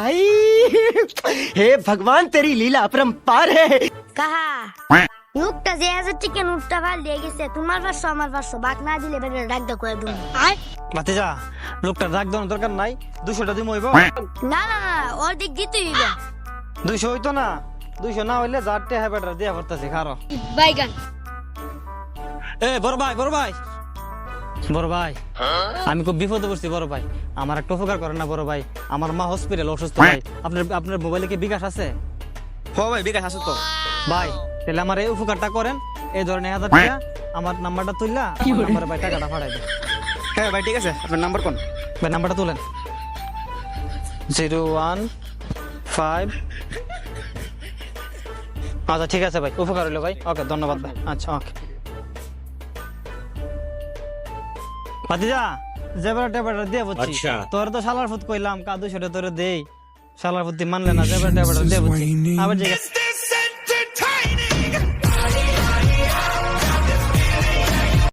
भाई हे भगवान तेरी लीला अपरंपार है কাহা নুকটা যে হাজার টিকে নুকটা ভাল দিয়ে গেছে তোমার পাঁচশো আমার পাঁচশো বাক না দিলে বেটা ডাক দা করে তুমি ভাতিজা লোকটা রাগ দেওয়ার দরকার নাই দুশোটা দিম হইব না না না অর্ধেক দিতে হইবে দুইশো হইতো না দুইশো না হইলে যারটে হ্যাঁ বেটার দিয়া পড়তেছি খারো বাইগান এ বড় ভাই বড় ভাই বড় ভাই আমি খুব বিপদে পড়ছি বড় ভাই। আমার একটা উপকার করেন না বড় ভাই। আমার মা হসপিটাল অসুস্থ ভাই। আপনার আপনার মোবাইলে কি বিকাশ আছে? হ ভাই বিকাশ আছে তো। ভাই তাহলে আমার এই উপকারটা করেন। এই ধরনের এক হাজার টাকা আমার নাম্বারটা তুললা আমার ভাই টাকাটা ফাড়াই দেন হ্যাঁ ভাই ঠিক আছে। আপনার নাম্বার কোন? ভাই নাম্বারটা তুলেন। জিরো ওয়ান ফাইভ আচ্ছা ঠিক আছে ভাই। উপকার হইল ভাই। ওকে ধন্যবাদ ভাই। আচ্ছা ওকে। ভাতিজা জেবরা টেবরা দিয়ে বুঝছি। তোর তো শালার ফুট কইলাম কাদু সেটা তোরে দেই। শালার ফুট মানলে না জেবরা টেবরা দিয়ে বলছি আবার আছে